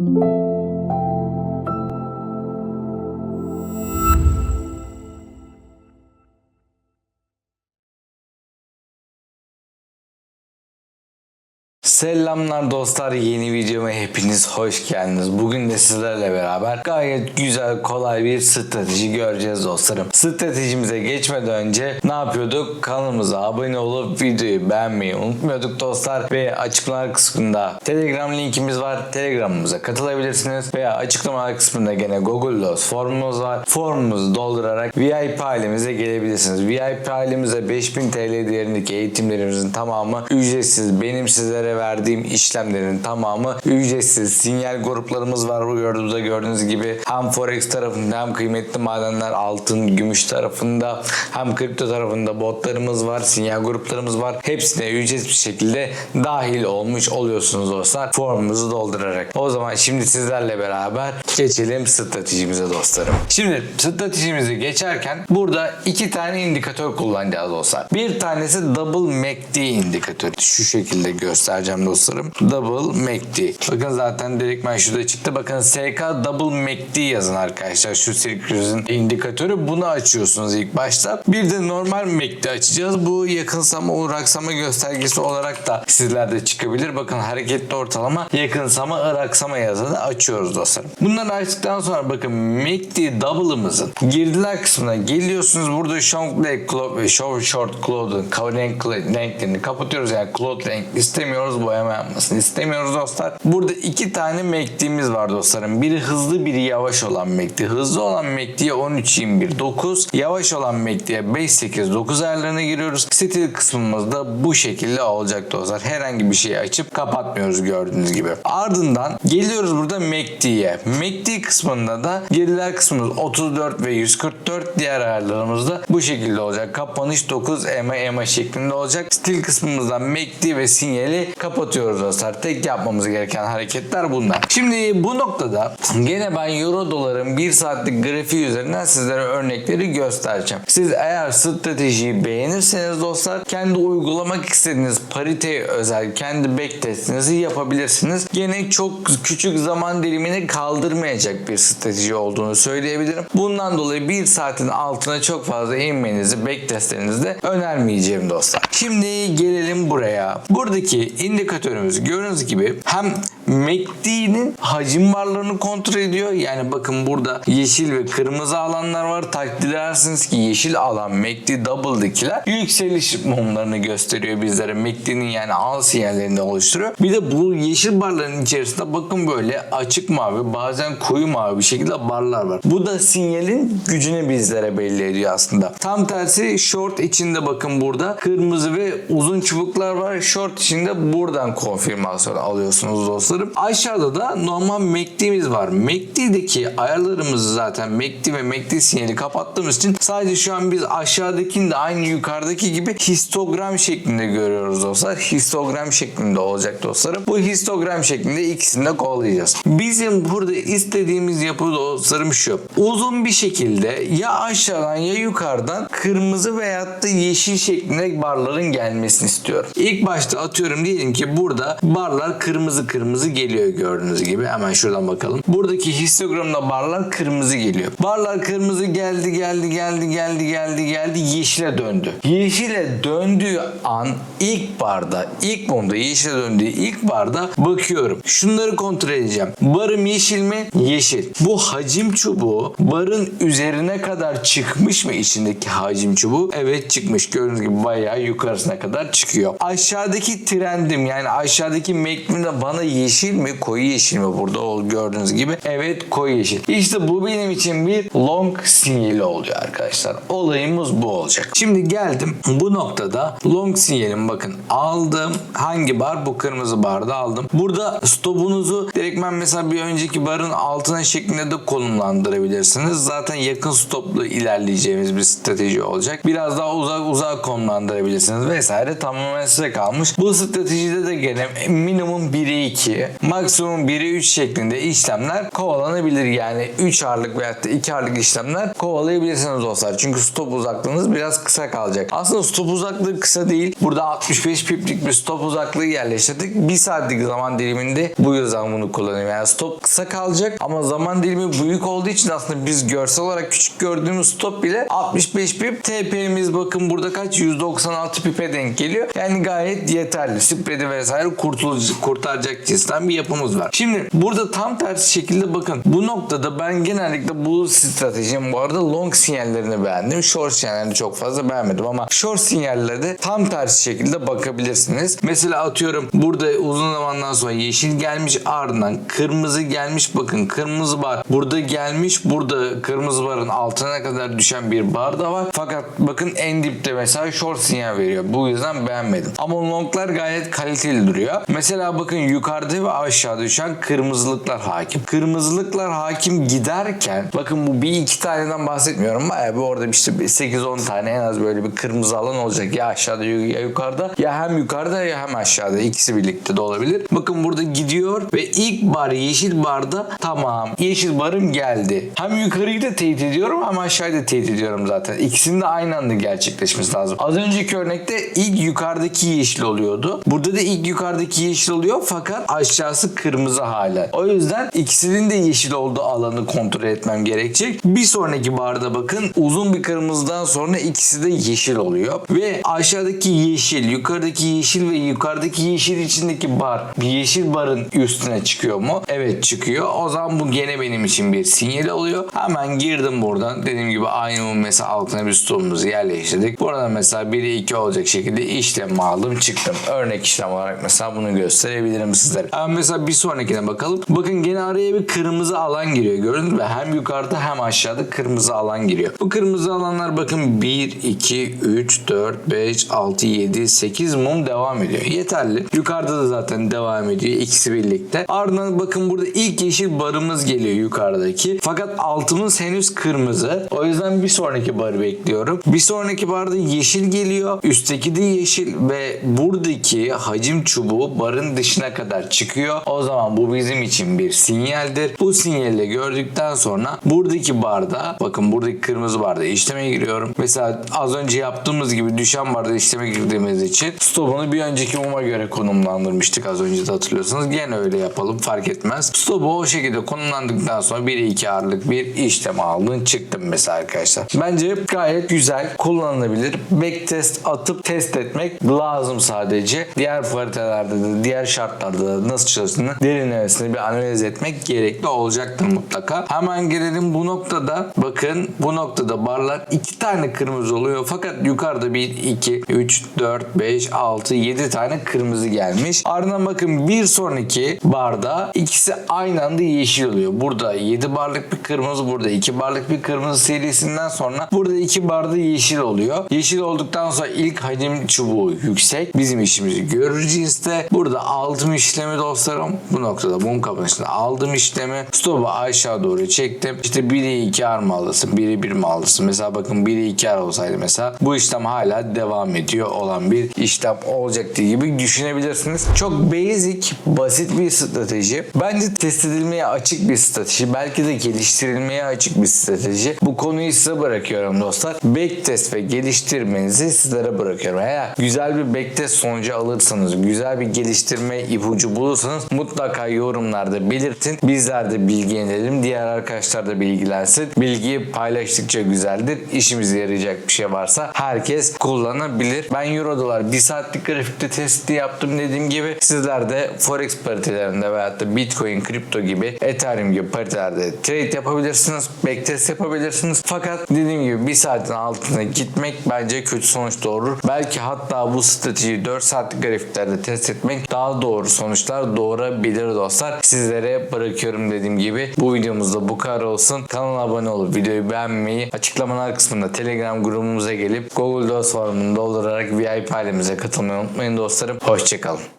thank you Selamlar dostlar yeni videoma hepiniz hoş geldiniz. Bugün de sizlerle beraber gayet güzel kolay bir strateji göreceğiz dostlarım. Stratejimize geçmeden önce ne yapıyorduk? Kanalımıza abone olup videoyu beğenmeyi unutmuyorduk dostlar. Ve açıklamalar kısmında Telegram linkimiz var. Telegramımıza katılabilirsiniz. Veya açıklamalar kısmında gene Google Docs formumuz var. Formumuzu doldurarak VIP ailemize gelebilirsiniz. VIP ailemize 5000 TL değerindeki eğitimlerimizin tamamı ücretsiz. Benim sizlere verdiğim işlemlerin tamamı ücretsiz. Sinyal gruplarımız var. Bu gördüğünüzde gördüğünüz gibi hem Forex tarafında hem kıymetli madenler altın, gümüş tarafında hem kripto tarafında botlarımız var. Sinyal gruplarımız var. Hepsine ücretsiz bir şekilde dahil olmuş oluyorsunuz dostlar. Formumuzu doldurarak. O zaman şimdi sizlerle beraber geçelim stratejimize dostlarım. Şimdi stratejimizi geçerken burada iki tane indikatör kullanacağız dostlar. Bir tanesi Double MACD indikatörü. Şu şekilde göstereceğim dostlarım. Double MACD. Bakın zaten direkt ben şurada çıktı. Bakın SK Double MACD yazın arkadaşlar. Şu Sirküz'ün indikatörü. Bunu açıyorsunuz ilk başta. Bir de normal MACD açacağız. Bu yakınsama uraksama göstergesi olarak da sizlerde çıkabilir. Bakın hareketli ortalama yakınsama iraksama yazını açıyoruz dostlarım. Bunları açtıktan sonra bakın MACD Double'ımızın girdiler kısmına geliyorsunuz. Burada Short Leg Cloud ve Short Short Cloud'un renk, renklerini kapatıyoruz. Yani Cloud renk istemiyoruz. Boyama yapmasını istemiyoruz dostlar. Burada iki tane MACD'miz var dostlarım. Biri hızlı biri yavaş olan MACD. Hızlı olan MACD'ye 13 21 9. Yavaş olan MACD'ye 5 8 9 ayarlarına giriyoruz. Stil kısmımız da bu şekilde olacak dostlar. Herhangi bir şeyi açıp kapatmıyoruz gördüğünüz gibi. Ardından geliyoruz burada MACD'ye. MACD kısmında da geriler kısmımız 34 ve 144 diğer ayarlarımız da bu şekilde olacak. Kapanış 9 EMA EMA şeklinde olacak. Stil kısmımızdan MACD ve sinyali kapatıyoruz dostlar. Tek yapmamız gereken hareketler bunlar. Şimdi bu noktada gene ben Euro doların 1 saatlik grafiği üzerinden sizlere örnekleri göstereceğim. Siz eğer stratejiyi beğenirseniz dostlar kendi uygulamak istediğiniz pariteye özel kendi backtestinizi yapabilirsiniz. Gene çok küçük zaman dilimini kaldırmayacak bir strateji olduğunu söyleyebilirim. Bundan dolayı 1 saatin altına çok fazla inmenizi backtestlerinizde önermeyeceğim dostlar. Şimdi gelelim buraya. Buradaki indikatörümüz gördüğünüz gibi hem MACD'nin hacim barlarını kontrol ediyor. Yani bakın burada yeşil ve kırmızı alanlar var. Takdir edersiniz ki yeşil alan MACD Double'dakiler yükseliş mumlarını gösteriyor bizlere. MACD'nin yani al sinyallerini oluşturuyor. Bir de bu yeşil barların içerisinde bakın böyle açık mavi bazen koyu mavi bir şekilde barlar var. Bu da sinyalin gücünü bizlere belli ediyor aslında. Tam tersi short içinde bakın burada kırmızı ve uzun çubuklar var. Short içinde buradan konfirmasyon alıyorsunuz dostlarım. Aşağıda da normal MACD'miz var. MACD'deki ayarlarımızı zaten MACD ve MACD sinyali kapattığımız için sadece şu an biz aşağıdakini de aynı yukarıdaki gibi histogram şeklinde görüyoruz dostlar. Histogram şeklinde olacak dostlarım. Bu histogram şeklinde ikisini de kollayacağız. Bizim burada istediğimiz yapı dostlarım şu. Uzun bir şekilde ya aşağıdan ya yukarıdan kırmızı veyahut da yeşil şeklinde barların gelmesini istiyorum. İlk başta atıyorum diyelim ki burada barlar kırmızı kırmızı geliyor gördüğünüz gibi. Hemen şuradan bakalım. Buradaki histogramda barlar kırmızı geliyor. Barlar kırmızı geldi geldi geldi geldi geldi geldi yeşile döndü. Yeşile döndüğü an ilk barda ilk mumda yeşile döndüğü ilk barda bakıyorum. Şunları kontrol edeceğim. Barım yeşil mi? Yeşil. Bu hacim çubuğu barın üzerine kadar çıkmış mı içindeki hacim çubuğu? Evet çıkmış. Gördüğünüz gibi bayağı yukarısına kadar çıkıyor. Aşağıdaki trendim yani aşağıdaki mekminde bana yeşil mi koyu yeşil mi burada ol gördüğünüz gibi. Evet koyu yeşil. İşte bu benim için bir long sinyali oluyor arkadaşlar. Olayımız bu olacak. Şimdi geldim bu noktada long sinyalim bakın aldım. Hangi bar? Bu kırmızı barda aldım. Burada stopunuzu direkt ben mesela bir önceki barın altına şeklinde de konumlandırabilirsiniz. Zaten yakın stoplu ilerleyeceğimiz bir strateji olacak. Biraz daha uzak uzak konumlandırabilirsiniz vesaire tamamen size kalmış. Bu stratejide de gene minimum 1'e 2, maksimum 1'e 3 şeklinde işlemler kovalanabilir. Yani 3 ağırlık veya 2 ağırlık işlemler kovalayabilirsiniz dostlar. Çünkü stop uzaklığınız biraz kısa kalacak. Aslında stop uzaklığı kısa değil. Burada 65 piplik bir stop uzaklığı yerleştirdik. 1 saatlik zaman diliminde bu yüzden bunu kullanıyorum. Yani stop kısa kalacak ama zaman dilimi büyük olduğu için aslında biz görsel olarak küçük gördüğümüz stop bile 65 pip. TP'miz bakın burada kaç? 196 pipe denk geliyor. Yani gayet yeterli. Spredi vesaire kurtulucu, kurtaracak cinsten bir yapımız var. Şimdi burada tam tersi şekilde bakın. Bu noktada ben genellikle bu stratejim bu arada long sinyallerini beğendim. Short sinyallerini çok fazla beğenmedim ama short sinyallerde tam tersi şekilde bakabilirsiniz. Mesela atıyorum burada uzun zamandan sonra yeşil gelmiş ardından kırmızı gelmiş bakın kırmızı bar burada gelmiş burada kırmızı barın altına kadar düşen bir bar da var. Fakat bakın en dipte mesela short sinyal veriyor. Bu yüzden beğenmedim. Ama longlar gayet kaliteli duruyor. Mesela bakın yukarıda ve aşağıda düşen kırmızılıklar hakim. Kırmızılıklar hakim giderken bakın bu bir iki taneden bahsetmiyorum. Bayağı bir orada işte 8-10 tane en az böyle bir kırmızı alan olacak. Ya aşağıda ya yukarıda ya hem yukarıda ya hem aşağıda. ikisi birlikte de olabilir. Bakın burada gidiyor ve ilk bar yeşil barda tamam yeşil barım geldi. Hem yukarıyı da teyit ediyorum hem aşağıyı da teyit ediyorum zaten. İkisinin de aynı anda gerçekleşmesi lazım. Az önceki örnekte ilk yukarıdaki yeşil oluyordu. Burada da ilk yukarıdaki yeşil oluyor fakat aşağısı kırmızı hala. O yüzden ikisinin de yeşil olduğu alanı kontrol etmem gerekecek. Bir sonraki barda bakın uzun bir kırmızıdan sonra ikisi de yeşil oluyor. Ve aşağıdaki yeşil, yukarıdaki yeşil ve yukarıdaki yeşil içindeki bar bir yeşil barın üstüne çıkıyor mu? Evet çıkıyor. O zaman bu gene benim için bir sinyal oluyor. Hemen girdim buradan. Dediğim gibi aynı mesela altına bir stolumuzu yerleştirdik. Burada mesela 1'e 2 olacak şekilde işlem aldım çıktım. Örnek işlem olarak mesela bunu gösterebilirim sizlere. Ama mesela bir sonrakine bakalım. Bakın gene araya bir kırmızı alan giriyor. Gördünüz mü? Hem yukarıda hem aşağıda kırmızı alan giriyor. Bu kırmızı alanlar bakın 1, 2, 3, 4, 5, 6, 7, 8 mum devam ediyor. Yeterli. Yukarıda da zaten devam ediyor. ikisi birlikte. Ardından bakın burada ilk yeşil barımız geliyor yukarıdaki. Fakat altımız henüz kırmızı. O yüzden bir sonraki barı bekliyorum. Bir sonraki barda yeşil geliyor. Üstteki de yeşil ve buradaki hacim çubuğu barın dışına kadar çıkıyor. O zaman bu bizim için bir sinyaldir. Bu sinyali gördükten sonra buradaki barda bakın buradaki kırmızı barda işleme giriyorum. Mesela az önce yaptığımız gibi düşen barda işleme girdiğimiz için stopunu bir önceki muma göre konumlandırmıştık az önce de hatırlıyorsanız. Gene öyle yapalım fark etmez. Stopu o şekilde konumlandıktan sonra 1'e 2 ağırlık bir işlem aldın çıktım mesela arkadaşlar. Bence gayet güzel kullanılabilir. Backtest atıp test etmek lazım sadece. Diğer paritelerde de diğer şartlarda da nasıl çalıştığını derinlemesine bir analiz etmek gerekli olacaktır mutlaka. Hemen gelelim bu noktada. Bakın bu noktada barlar iki tane kırmızı oluyor fakat yukarıda 1, 2, 3, 4, 5, 6, 7 tane kırmızı gelmiş. Ardından bakın bir sonraki barda ikisi aynı anda yeşil oluyor. Burada 7 barlık bir kırmızı burada 2 barlık bir kırmızı serisinden sonra burada 2 barda yeşil oluyor. Yeşil olduktan sonra ilk hacim çubuğu yüksek. Bizim işimizi görür cinste. Burada aldım işlemi dostlarım. Bu noktada mum kapanışında aldım işlemi. Stopu aşağı doğru çektim. İşte 1'e 2 ar mı alırsın? 1'e 1 mi alırsın? Mesela bakın 1'e 2 ar olsaydı mesela bu işlem hala devam ediyor olan bir işlem olacaktı gibi düşünebilirsiniz. Çok basic, basit bir strateji. Bence test edilmeye açık bir strateji. Belki de geliştirilmeye açık bir strateji. Bu konuyu size bırakıyorum dostlar. Backtest ve geliştirmenizi sizlere bırakıyorum. Eğer güzel bir backtest sonucu alırsanız, güzel bir geliştirme ipucu bulursanız mutlaka yorumlarda belirtin. Bizler de bilgilenelim. Diğer arkadaşlar da bilgilensin. Bilgiyi paylaştıkça güzeldir. İşimize yarayacak bir şey varsa herkes kullanabilir. Ben Euro dolar 1 saatlik grafikte testi yaptım dediğim gibi. Sizler de Forex paritelerinde veyahut da Bitcoin, kripto gibi, Ethereum gibi paritelerde trade yapabilirsiniz. Backtest yapabilirsiniz. Fakat dediğim gibi 1 saatin altına gitmek bence kötü sonuç doğurur. Belki hatta bu stratejiyi 4 saatlik grafiklerde test etmek daha doğru sonuçlar doğurabilir dostlar. Sizlere bırakıyorum dediğim gibi. Bu videomuzda bu kadar olsun. Kanala abone olup videoyu beğenmeyi, açıklamalar kısmında Telegram grubumuza gelip Google Docs formunu doldurarak VIP ailemize katılmayı unutmayın dostlarım. Hoşçakalın.